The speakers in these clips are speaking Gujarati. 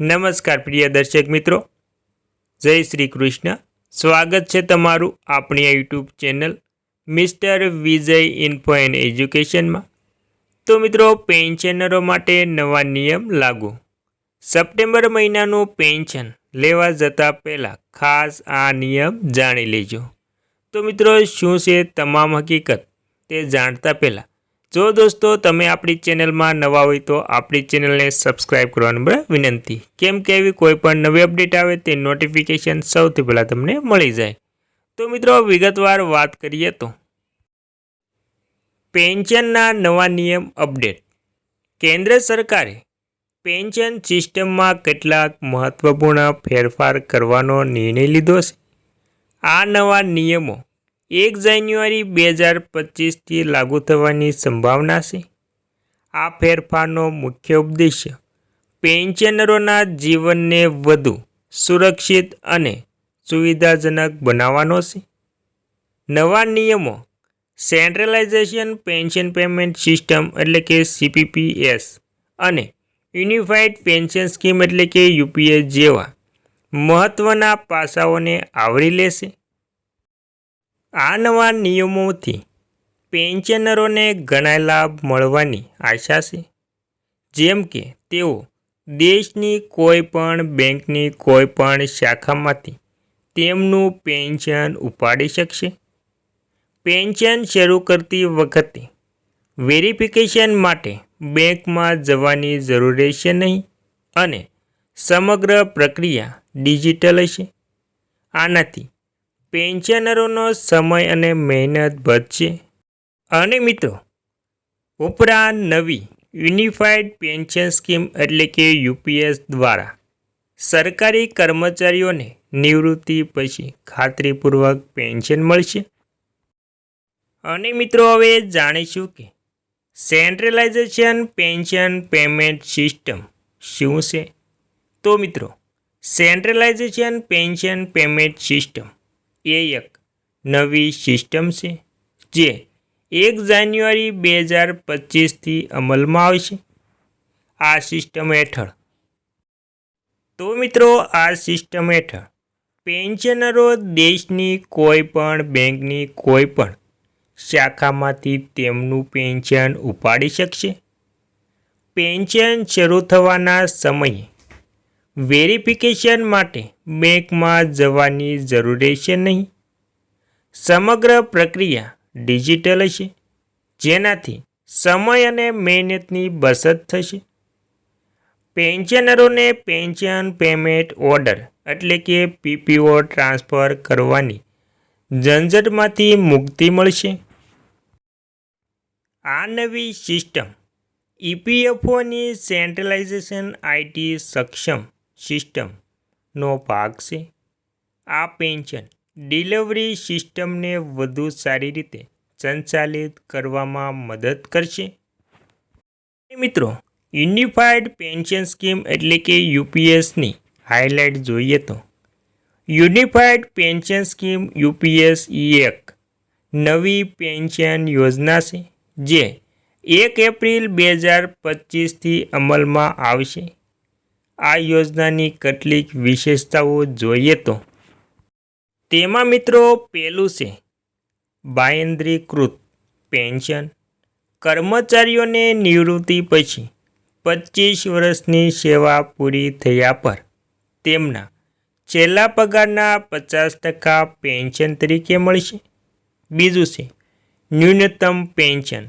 નમસ્કાર પ્રિય દર્શક મિત્રો. જય શ્રી કૃષ્ણ. સ્વાગત છે તમારું આપણી YouTube channel mister Vijay info and એજ્યુકેશનમાં. તો મિત્રો પેન્શનરો માટે નવા નિયમ લાગુ. સપ્ટેમ્બર મહિનાનું પેન્શન લેવા જતાં પહેલાં ખાસ આ નિયમ જાણી લેજો. તો મિત્રો, શું છે તમામ હકીકત તે જાણતા પહેલાં જો દોસ્તો તમે આપણી ચેનલમાં નવા હોય તો આપણી ચેનલને સબસ્ક્રાઇબ કરવાનું બરાબર વિનંતી. કેમ કે એવી કોઈ પણ નવી અપડેટ આવે તે નોટિફિકેશન સૌથી પહેલાં તમને મળી જાય. તો મિત્રો, વિગતવાર વાત કરીએ તો. પેન્શનના નવા નિયમ અપડેટ કેન્દ્ર સરકારે પેન્શન સિસ્ટમમાં કેટલાક મહત્વપૂર્ણ ફેરફાર કરવાનો નિર્ણય લીધો છે. આ નવા નિયમો એક જાન્યુઆરી બે હજાર પચીસથી લાગુ થવાની સંભાવના છે. આ ફેરફારનો મુખ્ય ઉદ્દેશ્ય પેન્શનરોના જીવનને વધુ સુરક્ષિત અને સુવિધાજનક બનાવવાનો છે. નવા નિયમો સેન્ટ્રલાઇઝેશન પેન્શન પેમેન્ટ સિસ્ટમ એટલે કે સીપીપીએસ અને યુનિફાઈડ પેન્શન સ્કીમ એટલે કે યુપીએસ જેવા મહત્ત્વના પાસાઓને આવરી લેશે. આ નવા નિયમોથી પેન્શનરોને ઘણા લાભ મળવાની આશા છે. જેમ કે તેઓ દેશની કોઈ પણ બેંકની કોઈ પણ શાખામાંથી તેમનું પેન્શન ઉપાડી શકશે. પેન્શન શરૂ કરતી વખતે વેરિફિકેશન માટે બેંકમાં જવાની જરૂર રહેશે નહીં અને સમગ્ર પ્રક્રિયા ડિજિટલ હશે. આનાથી પેન્શનરોનો સમય અને મહેનત બચશે અને મિત્રો, ઉપરાંત નવી યુનિફાઈડ પેન્શન સ્કીમ એટલે કે યુપીએસ દ્વારા સરકારી કર્મચારીઓને નિવૃત્તિ પછી ખાતરીપૂર્વક પેન્શન મળશે. અને મિત્રો, હવે જાણીશું કે સેન્ટ્રલાઇઝેશન પેન્શન પેમેન્ટ સિસ્ટમ શું છે? તો મિત્રો, સેન્ટ્રલાઇઝેશન પેન્શન પેમેન્ટ સિસ્ટમ એ એક નવી સિસ્ટમ છે, જે એક જાન્યુઆરી બે હજાર પચીસથી અમલમાં આવશે. આ સિસ્ટમ હેઠળ તો મિત્રો, આ સિસ્ટમ હેઠળ પેન્શનરો દેશની કોઈ પણ બેંકની કોઈ પણ શાખામાંથી તેમનું પેન્શન ઉપાડી શકશે. પેન્શન શરૂ થવાના સમયે વેરિફિકેશન માટે બેંકમાં જવાની જરૂર રહેશે નહીં. સમગ્ર પ્રક્રિયા ડિજિટલ હશે જેનાથી સમય અને મહેનતની બચત થશે. પેન્શનરોને પેન્શન પેમેન્ટ ઓર્ડર એટલે કે પીપીઓ ટ્રાન્સફર કરવાની ઝંઝટમાંથી મુક્તિ મળશે. આ નવી સિસ્ટમ ઇપીએફઓની સેન્ટ્રલાઇઝેશન આઈટી સક્ષમ સિસ્ટમનો ભાગ છે. આ પેન્શન ડિલિવરી સિસ્ટમને વધુ સારી રીતે સંચાલિત કરવામાં મદદ કરશે. મિત્રો, યુનિફાઈડ પેન્શન સ્કીમ એટલે કે યુપીએસની હાઇલાઇટ જોઈએ તો, યુનિફાઈડ પેન્શન સ્કીમ યુપીએસ ઈ એક નવી પેન્શન યોજના છે, જે એક એપ્રિલ બે હજાર પચીસથી અમલમાં આવશે. આ યોજનાની કેટલીક વિશેષતાઓ જોઈએ તો. તેમાં મિત્રો પહેલું છે, બાયંદ્રીકૃત પેન્શન. કર્મચારીઓને નિવૃત્તિ પછી પચીસ વર્ષની સેવા પૂરી થયા પર તેમના છેલ્લા પગારના પચાસ ટકા પેન્શન તરીકે મળશે. બીજું છે, ન્યૂનતમ પેન્શન.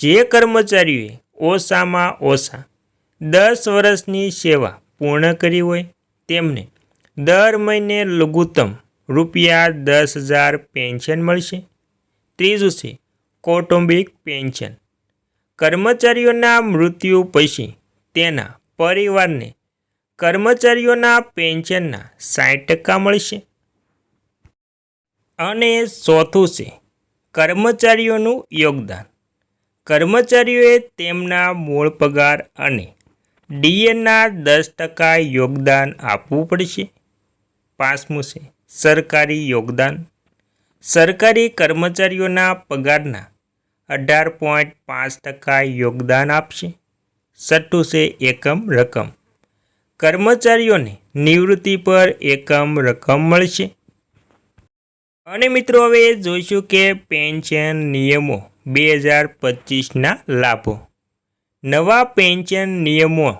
જે કર્મચારીઓએ ઓછામાં ઓછા દસ વર્ષની સેવા પૂર્ણ કરી હોય તેમને દર મહિને લઘુત્તમ રૂપિયા દસ હજાર પેન્શન મળશે. ત્રીજું છે કૌટુંબિક પેન્શન. કર્મચારીઓના મૃત્યુ પછી તેના પરિવારને કર્મચારીઓના પેન્શનના સાઠ ટકા મળશે. અને ચોથું છે કર્મચારીઓનું યોગદાન. કર્મચારીઓએ તેમના મૂળ પગાર અને ડીએના દસ ટકા યોગદાન આપવું પડશે. પાંચમું છે, સરકારી યોગદાન. સરકારી કર્મચારીઓના પગારના અઢાર પોઈન્ટ પાંચ ટકા યોગદાન આપશે. છઠ્ઠું છે, એકમ રકમ. કર્મચારીઓને નિવૃત્તિ પર એકમ રકમ મળશે. અને મિત્રો, હવે જોઈશું કે પેન્શન નિયમો બે હજાર પચીસના લાભો. નવા પેન્શન નિયમો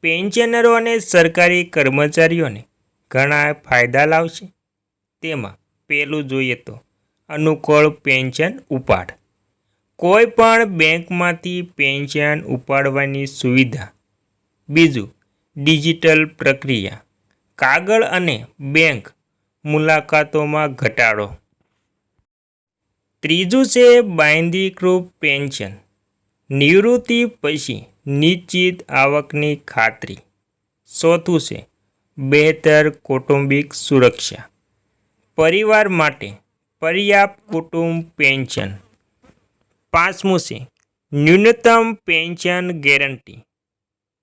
પેન્શનરો અને સરકારી કર્મચારીઓને ઘણા ફાયદા લાવશે. તેમાં પહેલું જોઈએ તો અનુકૂળ પેન્શન ઉપાડ. કોઈ પણ બેંકમાંથી પેન્શન ઉપાડવાની સુવિધા. બીજું, ડિજિટલ પ્રક્રિયા. કાગળ અને બેંક મુલાકાતોમાં ઘટાડો. ત્રીજું છે બાંધીકૃત પેન્શન. નિવૃત્તિ પછી નિશ્ચિત આવકની ખાતરી. ચોથું છે, બહેતર કૌટુંબિક સુરક્ષા. પરિવાર માટે પર્યાપ્ત કુટુંબ પેન્શન. પાંચમું છે, ન્યૂનતમ પેન્શન ગેરંટી.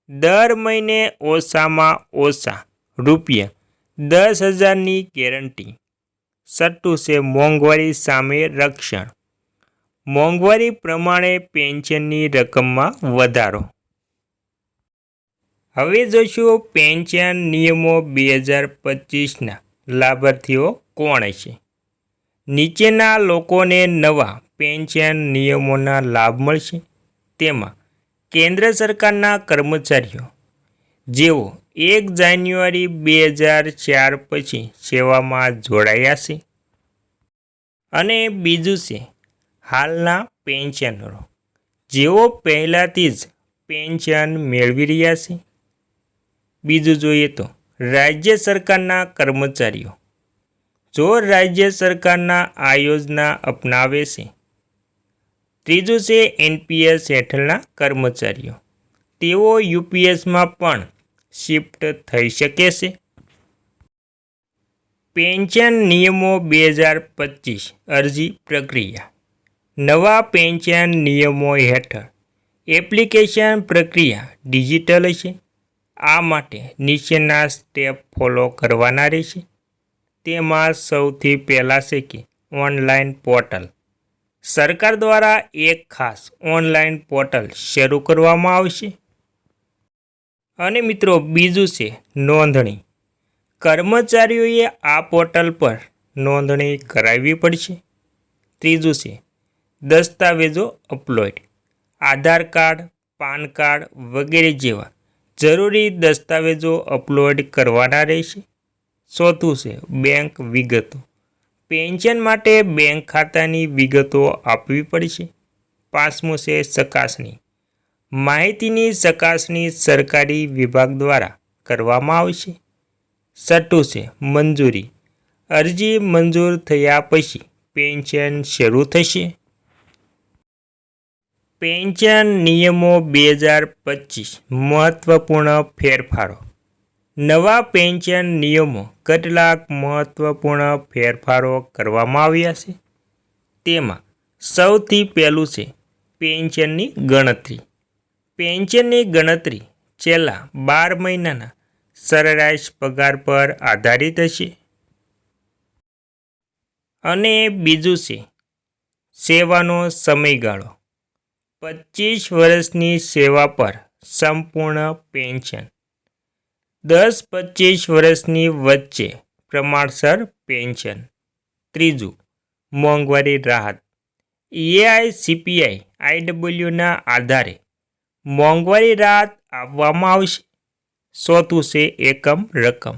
દર મહિને ઓછામાં ઓછા રૂપિયા દસ હજારની ગેરંટી. છઠ્ઠું છે, મોંઘવારી સામે રક્ષણ. મોંઘવારી પ્રમાણે પેન્શનની રકમમાં વધારો. હવે જોઈશું પેન્શન નિયમો બે હજાર પચીસના લાભાર્થીઓ કોણ છે નીચેના લોકોને નવા પેન્શન નિયમોના લાભ મળશે. તેમાં કેન્દ્ર સરકારના કર્મચારીઓ, જેઓ એક જાન્યુઆરી બે હજાર ચાર પછી સેવામાં જોડાયા છે. અને બીજું છે હાલના પેન્શનરો. જેઓ પહેલાંથી જ પેન્શન મેળવી રહ્યા છે. બીજું જોઈએ તો રાજ્ય સરકારના કર્મચારીઓ. જો રાજ્ય સરકારના આ યોજના અપનાવે છે, ત્રીજું છે એનપીએસ હેઠળના કર્મચારીઓ. તેઓ યુપીએસમાં પણ શિફ્ટ થઈ શકે છે. પેન્શન નિયમો બે હજાર પચીસ અરજી પ્રક્રિયા. નવા પેન્શન નિયમો હેઠળ એપ્લિકેશન પ્રક્રિયા ડિજિટલ છે. આ માટે નીચેના સ્ટેપ ફોલો કરવાના રહેશે. તેમાં સૌથી પહેલાં છે કે ઓનલાઈન પોર્ટલ. સરકાર દ્વારા એક ખાસ ઓનલાઈન પોર્ટલ શરૂ કરવામાં આવશે. અને મિત્રો, બીજું છે નોંધણી. કર્મચારીઓએ આ પોર્ટલ પર નોંધણી કરાવવી પડશે. ત્રીજું છે દસ્તાવેજો upload, Aadhaar card, PAN card વગેરે જેવા જરૂરી દસ્તાવેજો અપલોડ કરવાના રહેશે. ચોથું છે, બેંક વિગતો. પેન્શન માટે બેંક ખાતાની વિગતો આપવી પડશે. પાંચમું છે, ચકાસણી. માહિતીની ચકાસણી સરકારી વિભાગ દ્વારા કરવામાં આવશે. છઠ્ઠું છે, મંજૂરી. અરજી મંજૂર થયા પછી પેન્શન શરૂ થશે. પેન્શન નિયમો બે હજાર પચીસ. મહત્વપૂર્ણ ફેરફારો. નવા પેન્શન નિયમો કેટલાક મહત્વપૂર્ણ ફેરફારો કરવામાં આવ્યા છે. તેમાં સૌથી પહેલું છે પેન્શનની ગણતરી. પેન્શનની ગણતરી છેલ્લા બાર મહિનાના સરેરાશ પગાર પર આધારિત હશે. અને બીજું છે સેવાનો સમયગાળો. પચીસ વર્ષની સેવા પર સંપૂર્ણ પેન્શન. દસ પચીસ વર્ષની વચ્ચે પ્રમાણસર પેન્શન. ત્રીજું, મોંઘવારી રાહત. એઆઈસીપીઆઈ આઈડબલ્યુના આધારે મોંઘવારી રાહત આપવામાં આવશે. ચોથું છે એકમ રકમ.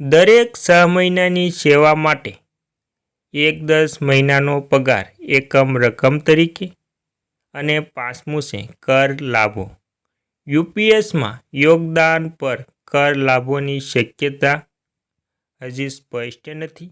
દરેક છ મહિનાની સેવા માટે એક દસ મહિનાનો પગાર એકમ રકમ તરીકે અને પાંચમું છે કર લાભો. યુપીએસમાં યોગદાન પર કર લાભોની શક્યતા હજી સ્પષ્ટ નથી.